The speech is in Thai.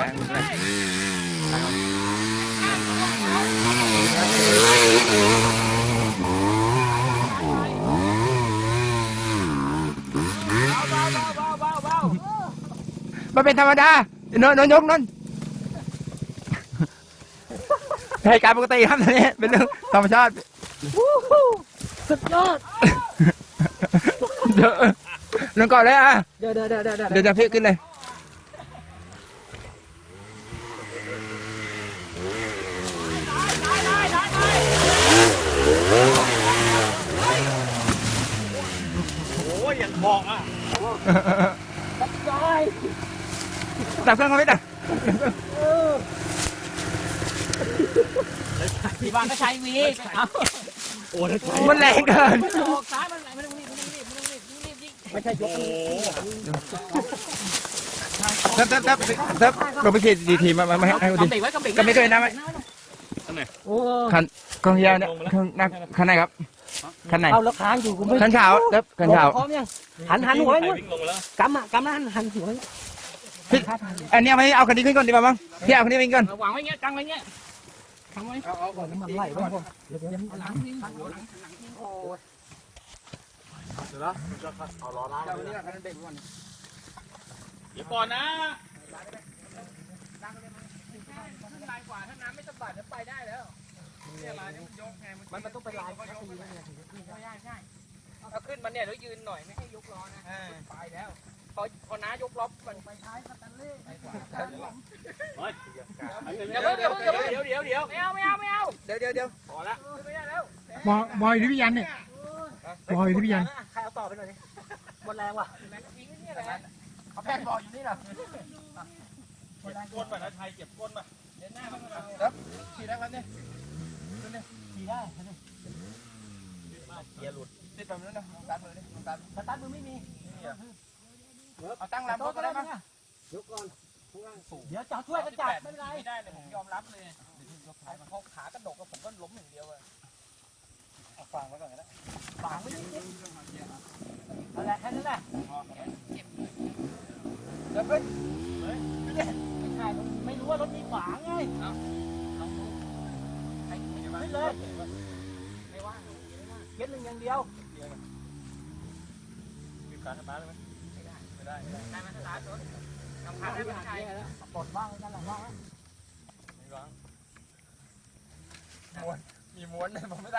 แรงแรงมันเป็นธรรมดานนนนยกนนเหตุการณ์ปกติครับตอนนี้เป็นเรื่องธรรมชาติสุดยอดเดี๋ยวลงก่อนเลยอะเดี๋ยวเดี๋ยวเดี๋ยวเดี๋ยวเดี๋ยวจะพี่ขึ้นเลย โอ้ยอย่างบอกอะจอยดับเครื่องเขาไม่ดับที่บ้านก็ใช้วีเอาโอ้ยใช่มันแรงเกินมันออกซ้ายมันไหลมันต้องรีบมันต้องรีบมันต้องรีบมันต้องรีบยิงไม่ใช่ยกโอ้ถ้าถ้าถ้าถ้าเราไปฉีดดีทีมามามาให้ให้ดีกำเบรกไว้กำเบรกก็ไม่เคยนะไม่โอ้คันกองยาวเนี่ยข้างหน้าคันไหนครับ คันไหน เอาแล้วค้างอยู่กูไม่คันขาวแล้วคันขาว พร้อมยังหันหันหัวไว้ใครนู่นวิ่งลงมาแล้วกำอะกำแล้วหันหันหัวไว้อันนี้เอาไปเอาคันนี้ขึ้นก่อนดีกว่ามั้งพี่เอาคันนี้ไปก่อนวางไว้เงี้ยกางไว้เงี้ยกางไว้เอาเอาก่อนน้ำมันไหลบ้างเดี๋ยวเดี๋ยวหลังยิงหลังยิงหลังยิงโอ้ยเดี๋ยวนะจะเอาล้อล้างเดี๋ยวก่อนนะกว่าถ้าน้ำไม่สะบัดจะไปได้แล้ว เนี่ยลายนี้มันยกไงมันมันต้องเป็นลายก็ยกมันเนี่ยถึงจะขึ้นได้ใช่ใช่เอาขึ้นมาเนี่ยแล้วยืนหน่อยไม่ให้ยกล้อนะไปแล้วพอพอน้ายกล้อมันไปท้ายสแตนเล่ไปกว่าเฮ้ยเดี๋ยวเดี๋ยวเดี๋ยวเดี๋ยวเดี๋ยวเดี๋ยวไม่เอาไม่เอาไม่เอาเดี๋ยวเดี๋ยวเดี๋ยวพอละไม่ได้แล้วบอยบอยหรือพี่ยันเนี่ยบอยหรือพี่ยันใครเอาต่อไปหน่อยดิหมดแรงว่ะแรงทิ้งนี่แหละเอาแป้งบอกอยู่นี่เหรอเก็บก้นป่ะนะไทยเก็บก้นป่ะเดี๋ยวหน้ามันเอาฉีดได้ครับเนี่ย ขี่ได้เกียร์หลุดติดแบบนั้นนะตัดมือดิตัดสตาร์ทมือไม่มีเอาตั้งลำก็ได้มั้งยกก่อนเดี๋ยวจะช่วยกันจับไม่เป็นไรไม่ได้เลยผมยอมรับเลยพอขากระดกก็ผมก็ล้มอย่างเดียวเลยเอาฟังไว้ก่อนก็ได้ฝังไว้นิดนึงนั่นแหละแค่นั้นแหละเดี๋ยวเพิ่งไม่ใช่ไม่รู้ว่ารถมีฝางไง ไม่เลยไม่ว่างเก็ตหนึ่งอย่างเดียวมีการสตาร์ทไหมไม่ได้ไม่ได้ใช่มันสตาร์ทรถทำคันได้ไม่ใช่ปลดว่างนั่นแหละว่างไม่ว่างม้วนมีม้วนเลยผมไม่ได้